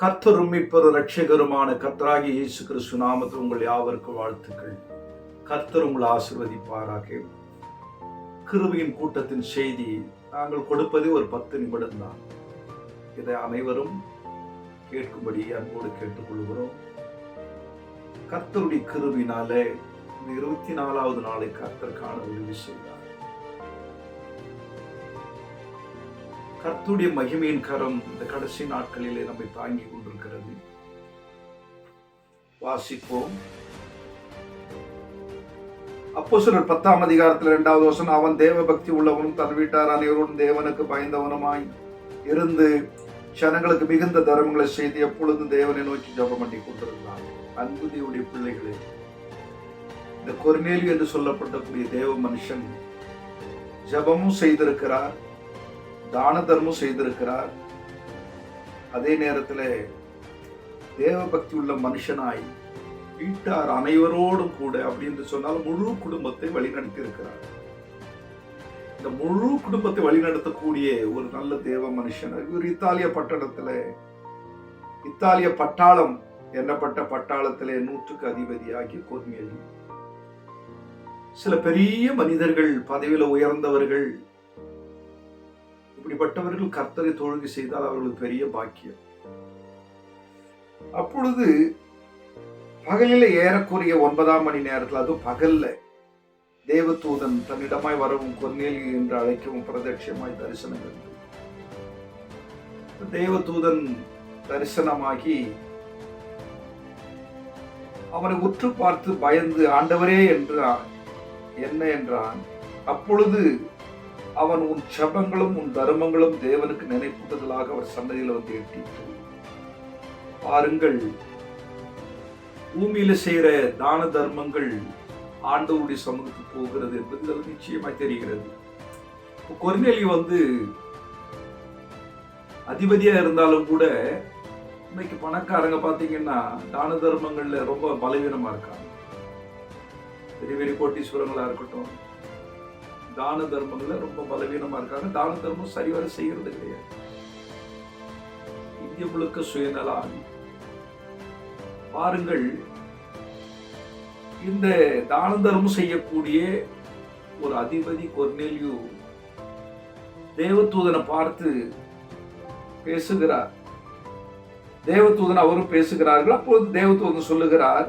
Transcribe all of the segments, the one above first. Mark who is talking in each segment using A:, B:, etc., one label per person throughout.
A: கர்த்தரும் மீட்பரும் ரட்சகருமான கர்த்தராகி இயேசு கிறிஸ்து நாமத்தில் உங்கள் யாவருக்கும் வாழ்த்துக்கள். கர்த்தர் உங்களை ஆசிர்வதிப்பாராக. கிருபையின் கூட்டத்தின் செய்தி நாங்கள் கொடுப்பதே ஒரு பத்து நிமிடம் தான் இதை அனைவரும் கேட்கும்படி அன்போடு கேட்டுக்கொள்கிறோம். கர்த்தருடைய கிருபினாலே இந்த இருபத்தி நாலாவது நாளை கர்த்தர் காண உதவி செய்தார். கர்த்துடைய மகிமையின் கரம் இந்த கடைசி நாட்களிலே நம்மை தாங்கி கொண்டிருக்கிறது. வாசிப்போம். அப்போ சிலர் பத்தாம் அதிகாரத்தில் இரண்டாவது வசனம் அவன் தேவ பக்தி உள்ளவனும் தன் வீட்டார் அனைவரும் தேவனுக்கு பயந்தவனுமாய் இருந்து ஜனங்களுக்கு மிகுந்த தர்மங்களை செய்து எப்பொழுதும் தேவனை நோக்கி ஜபம் பண்ணி கொண்டிருந்தான். அன்புதியுடைய பிள்ளைகளே இந்த கொர்நேலி என்று சொல்லப்பட்டக்கூடிய தேவ மனுஷன் ஜபமும் செய்திருக்கிறார். தான தர்மம் செய்திருக்கிறார். அதே நேரத்தில் தேவ பக்தி உள்ள மனுஷனாய் வீட்டார் அனைவரோடும் கூட அப்படின்னு சொன்னால் முழு குடும்பத்தை வழிநடத்தி இருக்கிறார் இந்த முழு குடும்பத்தை வழிநடத்தக்கூடிய ஒரு நல்ல தேவ மனுஷன். இவர் இத்தாலிய பட்டணத்துல இத்தாலிய பட்டாளம் எண்ணப்பட்ட பட்டாளத்திலே நூற்றுக்கு அதிபதியாகி கொர்மேலி சில பெரிய மனிதர்கள் பதவியில உயர்ந்தவர்கள் இப்படிப்பட்டவர்கள் கர்த்தரை தொழுகை செய்தால் அவர்களுக்கு பெரிய பாக்கியம். அப்பொழுது பகலில் ஏறக்குறைய ஒன்பதாம் மணி நேரத்தில் அதுவும் பகல்ல தேவதூதன் தன்னிடமாய் வரவும் கொர்நேலி என்று அழைக்கவும் பிரதட்சியமாய் தரிசனம் இருந்தது தேவதூதன் தரிசனமாகி அவனை உற்று பார்த்து பயந்து ஆண்டவரே என்றான். என்ன? என்றான். அப்பொழுது அவன் உன் ஜபங்களும் உன் தர்மங்களும் தேவனுக்கு நினைப்புதலாக அவர் சந்ததியில் வந்து எட்டிட்டு பாருங்கள் பூமியில செய்யற தான தர்மங்கள் ஆண்டவருடைய சமூகத்துக்கு போகிறது என்பது நிச்சயமாய் தெரிகிறது. கொர்நெலி வந்து அதிபதியா இருந்தாலும் கூட இன்னைக்கு பணக்காரங்க பார்த்தீங்கன்னா தான தர்மங்கள்ல ரொம்ப பலவீனமா இருக்காங்க. பெரிய பெரிய கோட்டீஸ்வரங்களா இருக்கட்டும் தான தர்மங்கள்ல ரொம்ப பலவீனமா இருக்காங்க. தான தர்மம் சரிவர செய்யறது கிடையாது. இந்திய முழுக்க சுயநலம். பாருங்கள் இந்த தான தர்மம் செய்யக்கூடிய ஒரு அதிபதி கொர்னேலியு தேவதூதனை பார்த்து பேசுகிறார். தேவதூதன் அவரும் பேசுகிறார்கள். அப்பொழுது தேவதூதன் சொல்லுகிறார்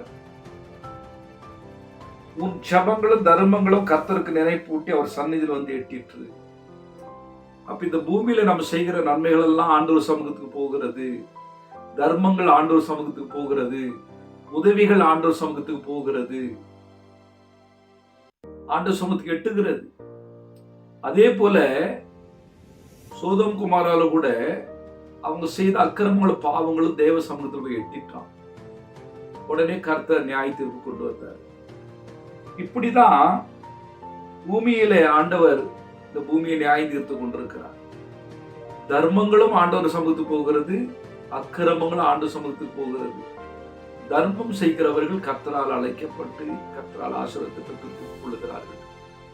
A: உன் ஜபங்களும் தர்மங்களும் கர்த்தருக்கு நினைப்பூட்டி அவர் சந்நிதியில் வந்து எட்டிட்டு அப்ப இந்த பூமியில நம்ம செய்கிற நன்மைகள் எல்லாம் ஆண்டோர் சமூகத்துக்கு போகிறது. தர்மங்கள் ஆண்டோர் சமூகத்துக்கு போகிறது. உதவிகள் ஆண்டோர் சமூகத்துக்கு போகிறது. ஆண்டவர் சமூகத்துக்கு எட்டுகிறது. அதே போல சோதம் குமாரால கூட அவங்க செய்த அக்கிரமங்களும் பாவங்களும் தேவ சமூகத்தில் போய் எட்டிட்டான். உடனே கர்த்தர் நியாய தீர்ப்பு கொண்டு வந்தார். இப்படிதான் பூமியில ஆண்டவர் இந்த பூமியை நியாய தீர்த்து கொண்டிருக்கிறார். தர்மங்களும் ஆண்டவர் சமூகத்து போகிறது அக்கிரமங்களும் ஆண்டு சமூகத்துக்கு போகிறது. தர்மம் செய்கிறவர்கள் கத்தரால் அழைக்கப்பட்டு கத்தரால் ஆசிரியத்தை பெற்றுக் கொள்ளுகிறார்கள்.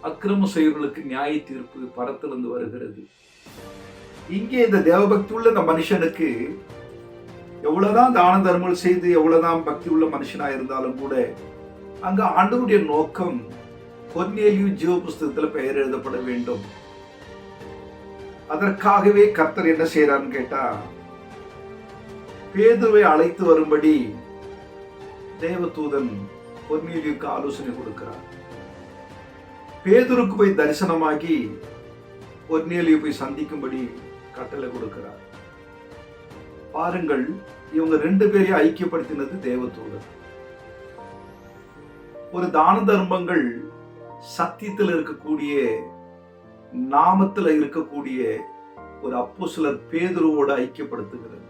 A: அக்கிரமம் செய்கிறவர்களுக்கு நியாய தீர்ப்பு பரத்திலிருந்து வருகிறது. இங்கே இந்த தேவபக்தி உள்ள இந்த மனுஷனுக்கு எவ்வளவுதான் தான தர்மங்கள் செய்து எவ்வளவுதான் பக்தி உள்ள மனுஷனா இருந்தாலும் கூட அங்க ஆண்டவருடைய நோக்கம் கொர்நேலியு ஜீவ புஸ்தகத்துல பெயர் எழுதப்பட வேண்டும் அதற்காகவே கர்த்தர் என்ன செய்யறான்னு கேட்டா பேதுவை அழைத்து வரும்படி தேவதூதன் கொர்நேலியுக்கு ஆலோசனை கொடுக்கிறார் பேதுருக்கு போய் தரிசனமாகி கொர்நேலியை போய் சந்திக்கும்படி கட்டளை கொடுக்கிறார் பாருங்கள் இவங்க ரெண்டு பேரையும் ஐக்கியப்படுத்தினது தேவதூதன் ஒரு தான தர்மங்கள் சத்தியத்தில் இருக்கக்கூடிய நாமத்தில் இருக்கக்கூடிய ஒரு அப்போ சிலர் பேதுருவோட ஐக்கியப்படுத்துகிறது.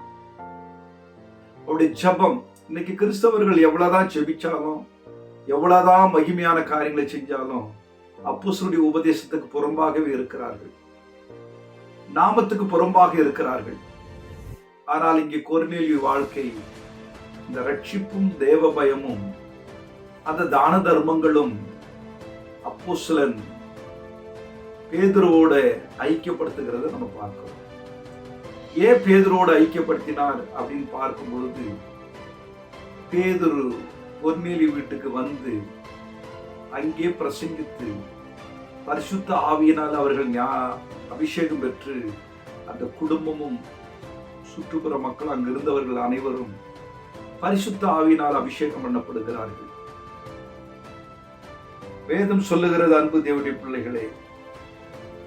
A: அவருடைய ஜபம் இன்னைக்கு கிறிஸ்தவர்கள் எவ்வளவுதான் ஜெபிச்சாலும் எவ்வளவுதான் மகிமையான காரியங்களை செஞ்சாலும் அப்போசருடைய உபதேசத்துக்கு புறம்பாகவே இருக்கிறார்கள். நாமத்துக்கு புறம்பாக இருக்கிறார்கள். ஆனால் இங்கே கொர்நேலி வாழ்க்கை இந்த ரட்சிப்பும் தேவ பயமும் அந்த தான தர்மங்களும் அப்போஸ்தலன் பேதுருவோட ஐக்கியப்படுத்துகிறத நம்ம பார்க்கிறோம். ஏன் பேதுரோடு ஐக்கியப்படுத்தினார் அப்படின்னு பார்க்கும் பொழுது பேதுரு பொன்னேலி வீட்டுக்கு வந்து அங்கே பிரசங்கித்து பரிசுத்த ஆவியினால் அவர்கள் ஞா- அபிஷேகம் பெற்று அந்த குடும்பமும் சுற்றுப்புற மக்கள் அங்கிருந்தவர்கள் அனைவரும் பரிசுத்த ஆவியினால் அபிஷேகம் பண்ணப்படுகிறார்கள். வேதம் சொல்லுகிறது அன்பு தேவனுடைய பிள்ளைகளே.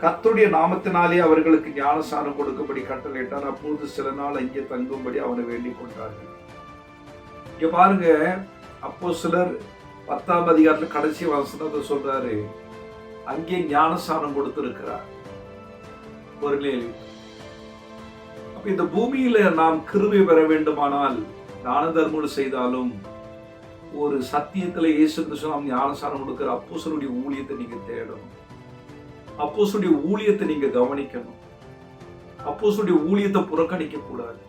A: கத்துடைய நாமத்தினாலே அவர்களுக்கு ஞானசானம் கொடுக்கும்படி கட்டளையிட்டார் அப்பொழுது சில நாள் அங்கே தங்கும்படி அவனை வேண்டிக் கொண்டார்கள். இங்க பாருங்க அப்போ சிலர் பத்தாம் அதிகாரத்தில் கடைசி வசனத்தை சொல்றாரு. அங்கே ஞானசானம் கொடுத்திருக்கிறார். ஒரு அப்ப இந்த பூமியில நாம் கிருவி பெற வேண்டுமானால் தான தர்மங்கள் செய்தாலும் ஒரு சத்தியத்துல இயேசு கிறிஸ்து நாம் ஞானசானம் கொடுக்கிற அப்போசருடைய ஊழியத்தை நீங்க தேடணும். அப்போசருடைய ஊழியத்தை நீங்க கவனிக்கணும். அப்போசருடைய ஊழியத்தை புறக்கணிக்க கூடாது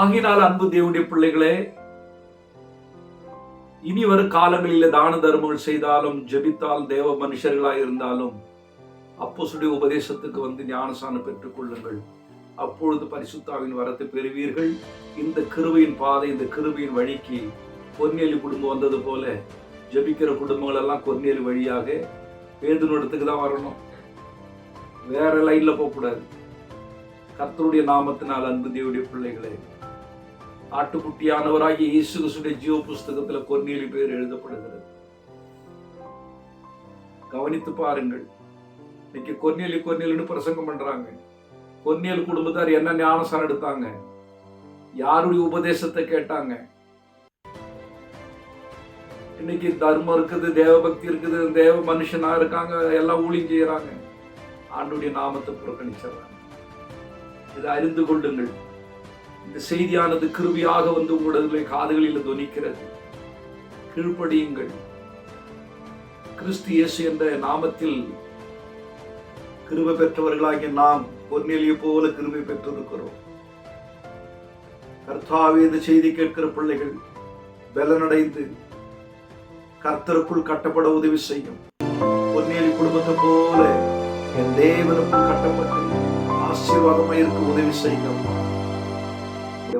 A: ஆகினால் அன்பு தேவனுடைய பிள்ளைகளே இனி வரும் காலங்களில் தான தர்மங்கள் செய்தாலும் ஜெபித்தால் தேவ மனுஷர்களாக இருந்தாலும் அப்போசுடைய உபதேசத்துக்கு வந்து ஞானசானம் பெற்றுக் கொள்ளுங்கள். அப்பொழுது பரிசுத்தாவின் வரத்தை பெறுவீர்கள். இந்த கிருவையின் பாதை இந்த கிருவையின் வழிக்கு பொன்னேலி குடும்பம் வந்தது போல ஜெபிக்கிற குடும்பங்கள் எல்லாம் பொன்னேலி வழியாக பேதுனிடத்துக்கு தான் வரணும். வேற லைன்ல போகக்கூடாது கர்த்தருடைய நாமத்தினால் அன்பு தேவடைய பிள்ளைகளே ஆட்டுக்குட்டியானவராகிய இயேசு கிறிஸ்துடைய ஜீவ புஸ்தகத்துல கொன்னேலி பேர் எழுதப்படுகிறது. கவனித்து பாருங்கள் இன்னைக்கு கொன்னேலி கொன்னேலின்னு பிரசங்கம் பண்றாங்க. கொன்னேல் குடும்பத்தார் என்ன ஞானசாரம் எடுத்தாங்க? யாருடைய உபதேசத்தை கேட்டாங்க? இன்னைக்கு தர்மம் இருக்குது தேவபக்தி இருக்குது தேவ மனுஷனா இருக்காங்க எல்லாம் ஊழியம் செய்யறாங்க. ஆண்டுடைய நாமத்தை புறக்கணிச்சிடறாங்க. இதை அறிந்து கொள்ளுங்கள். இந்த செய்தியானது கிருபியாக வந்து உங்களுடைய காதுகளில் துணிக்கிறது. கீழ்ப்படியுங்கள். கிறிஸ்து இயேசு என்ற நாமத்தில் கிருபை பெற்றவர்களாகிய நாம் பொன்னெலிய போல கிருபை பெற்றிருக்கிறோம். கர்த்தாவே இந்த செய்தி கேட்கிற பிள்ளைகள் பலனடைந்து கர்த்தருக்குள் கட்டப்பட உதவி செய்யும். பொன்னேரி குடும்பத்தை போல என் தேவனுக்குள் கட்டப்பட்டு ஆசீர்வாதமாய் இருக்க உதவி செய்யும்.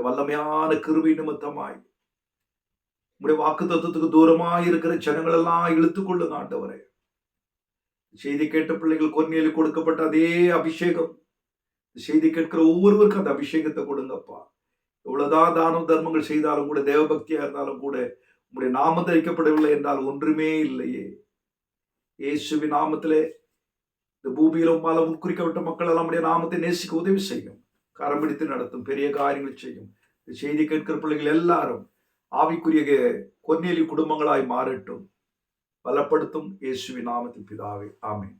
A: வல்லமையான கிருபை நிமித்தமாய் உங்களுடைய வாக்கு தத்துவத்துக்கு தூரமாய் இருக்கிற ஜனங்கள் எல்லாம் இழுத்துக் கொள்ளுங்க ஆண்டவரே. செய்தி கேட்ட பிள்ளைகள் கொன்னியலி கொடுக்கப்பட்ட அதே அபிஷேகம். செய்தி கேட்கிற ஒவ்வொருவருக்கும் அந்த அபிஷேகத்தை கொடுங்கப்பா. எவ்வளவுதான் தானம் தர்மங்கள் செய்தாலும் கூட தேவபக்தியா இருந்தாலும் கூட உங்களுடைய நாமத்தை வைக்கப்படவில்லை என்றால் ஒன்றுமே இல்லையே. இயேசுவின் நாமத்திலே இந்த பூமியில உம்மால முற்குறிக்கப்பட்ட மக்கள் எல்லாம் உடைய நாமத்தை நேசிக்க உதவி செய்யும். கரம் பிடித்து நடத்தும் பெரிய காரியங்கள் செய்யும். இந்த செய்தி கேட்கிற பிள்ளைகள் எல்லாரும் ஆவிக்குரிய கொன்னேலி குடும்பங்களாய் மாறட்டும். பலப்படுத்தும் இயேசுவின் நாமத்தில் பிதாவே. ஆமேன்.